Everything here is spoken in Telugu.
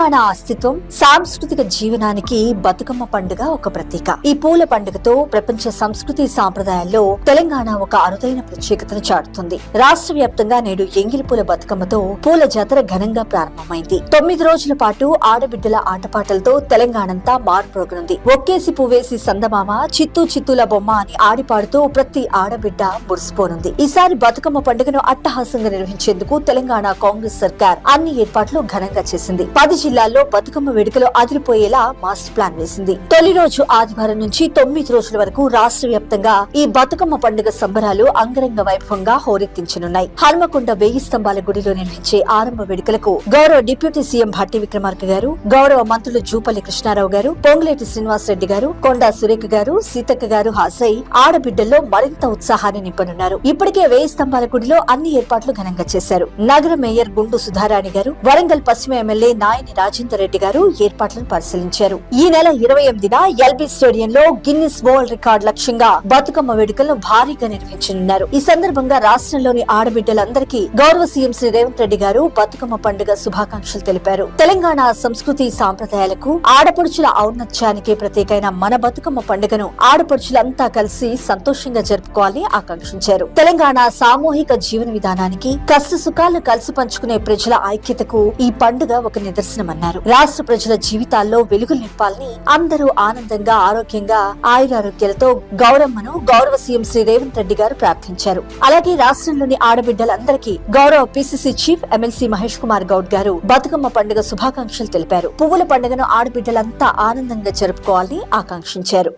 తెలంగాణ అస్తిత్వం సాంస్కృతిక జీవనానికి బతుకమ్మ పండుగ ఒక ప్రతీక. ఈ పూల పండుగతో ప్రపంచ సంస్కృతి సాంప్రదాయాల్లో తెలంగాణ ఒక అరుదైన ప్రత్యేకతను చాటుతుంది. రాష్ట్ర వ్యాప్తంగా నేడు ఎంగిలి పూల బతుకమ్మతో పూల జాతర ఘనంగా ప్రారంభమైంది. తొమ్మిది రోజుల పాటు ఆడబిడ్డల ఆటపాటలతో తెలంగాణంతా మారుప్రోగనుంది. ఒక్కేసి పువ్వేసి సందమామ చిత్తూ చిత్తుల బొమ్మ అని ఆడిపాడుతూ ప్రతి ఆడబిడ్డ మురిసిపోనుంది. ఈసారి బతుకమ్మ పండుగను అట్టహాసంగా నిర్వహించేందుకు తెలంగాణ కాంగ్రెస్ సర్కార్ అన్ని ఏర్పాట్లు ఘనంగా చేసింది. పది జిల్లాల్లో బతుకమ్మ వేడుకలు అదిరిపోయేలా మాస్టర్ ప్లాన్ వేసింది. తొలి రోజు ఆదివారం నుంచి తొమ్మిది రోజుల వరకు రాష్ట్ర వ్యాప్తంగా ఈ బతుకమ్మ పండుగ సంబరాలు అంగరంగ వైభవంగా హోరెత్తించనున్నాయి. హనుమకొండ వెయ్యి స్తంభాల గుడిలో నిర్వహించే ఆరంభ వేడుకలకు గౌరవ డిప్యూటీ సీఎం భట్టి విక్రమార్క గారు గౌరవ మంత్రులు జూపల్లి కృష్ణారావు గారు పొంగులేటి శ్రీనివాసరెడ్డి గారు కొండా సురేఖ గారు సీతక్క గారు హాజరై ఆడబిడ్డల్లో మరింత ఉత్సాహాన్ని నింపనున్నారు. ఇప్పటికే వెయ్యి స్తంభాల గుడిలో అన్ని ఏర్పాట్లు ఘనంగా చేశారు. నగర మేయర్ గుండు సుధారాణి గారు వరంగల్ పశ్చిమ ఎమ్మెల్యే నాయని రాజేందర్ రెడ్డి గారు ఏర్పాట్లను పరిశీలించారు. ఈ నెల ఇరవై ఎనిమిదిన ఎల్బీ స్టేడియంలో గిన్నిస్ వరల్డ్ రికార్డ్ లక్ష్యంగా బతుకమ్మ వేడుకలను భారీగా నిర్వహించనున్నారు. ఈ సందర్భంగా రాష్ట్రంలోని ఆడబిడ్డలందరికీ గౌరవ సీఎం శ్రీ రేవంత్ రెడ్డి గారు బతుకమ్మ పండుగ శుభాకాంక్షలు తెలిపారు. తెలంగాణ సంస్కృతి సాంప్రదాయాలకు ఆడపడుచుల ఔన్నత్యానికి ప్రత్యేకైన మన బతుకమ్మ పండుగను ఆడపడుచులంతా కలిసి సంతోషంగా జరుపుకోవాలని ఆకాంక్షించారు. తెలంగాణ సామూహిక జీవన విధానానికి కష్ట సుఖాలు కలిసి పంచుకునే ప్రజల ఐక్యతకు ఈ పండుగ ఒక నిదర్శనం. అన్నారు రాష్ట్ర ప్రజల జీవితాల్లో వెలుగులు నింపాలని అందరూ ఆనందంగా ఆరోగ్యంగా ఆయురారోగ్యాలతో గౌరమ్మను గౌరవ సీఎం శ్రీ రేవంత్ రెడ్డి గారు ప్రార్థించారు. అలాగే రాష్ట్రంలోని ఆడబిడ్డలందరికీ గౌరవ PCC chief MLC Mahesh Kumar Goud గారు బతుకమ్మ పండుగ శుభాకాంక్షలు తెలిపారు. పువ్వుల పండుగను ఆడబిడ్డలంతా ఆనందంగా జరుపుకోవాలని ఆకాంక్షించారు.